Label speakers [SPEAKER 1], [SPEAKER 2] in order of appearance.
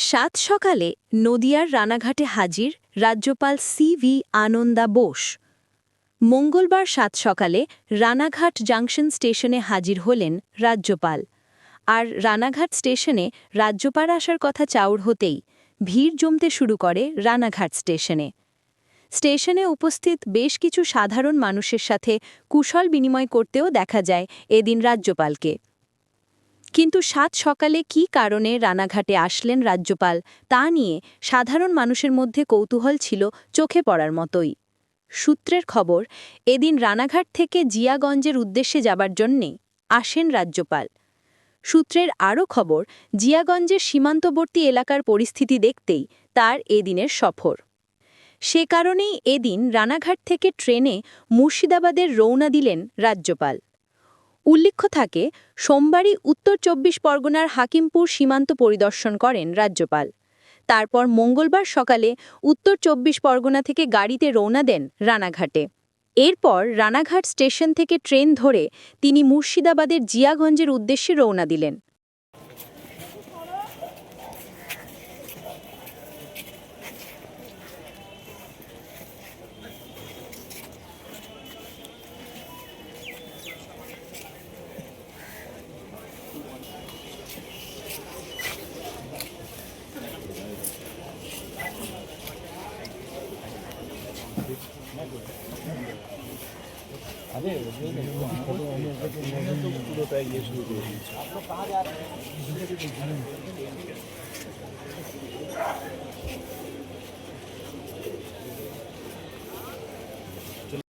[SPEAKER 1] সাত সকালে নদিয়ার রানাঘাটে হাজির রাজ্যপাল সি ভি আনন্দা বোস। মঙ্গলবার সাত সকালে রানাঘাট জাংশন স্টেশনে হাজির হলেন রাজ্যপাল। আর রানাঘাট স্টেশনে রাজ্যপাল আসার কথা চাউর হতেই ভিড় জমতে শুরু করে রানাঘাট স্টেশনে। স্টেশনে উপস্থিত বেশ কিছু সাধারণ মানুষের সাথে কুশল বিনিময় করতেও দেখা যায় এদিন রাজ্যপালকে। কিন্তু সাত সকালে কী কারণে রানাঘাটে আসলেন রাজ্যপাল, তা নিয়ে সাধারণ মানুষের মধ্যে কৌতূহল ছিল চোখে পড়ার মতোই। সূত্রের খবর, এদিন রানাঘাট থেকে জিয়াগঞ্জের উদ্দেশ্যে যাবার জন্যে আসেন রাজ্যপাল। সূত্রের আরও খবর, জিয়াগঞ্জের সীমান্তবর্তী এলাকার পরিস্থিতি দেখতেই তার এদিনের সফর। সে কারণেই এদিন রানাঘাট থেকে ট্রেনে মুর্শিদাবাদের রওনা দিলেন রাজ্যপাল। উল্লেখ্য থাকে, সোমবারই উত্তর চব্বিশ পরগনার হাকিমপুর সীমান্ত পরিদর্শন করেন রাজ্যপাল। তারপর মঙ্গলবার সকালে উত্তর চব্বিশ পরগনা থেকে গাড়িতে রওনা দেন রানাঘাটে। এরপর রানাঘাট স্টেশন থেকে ট্রেন ধরে তিনি মুর্শিদাবাদের জিয়াগঞ্জের উদ্দেশ্যে রওনা দিলেন। અરે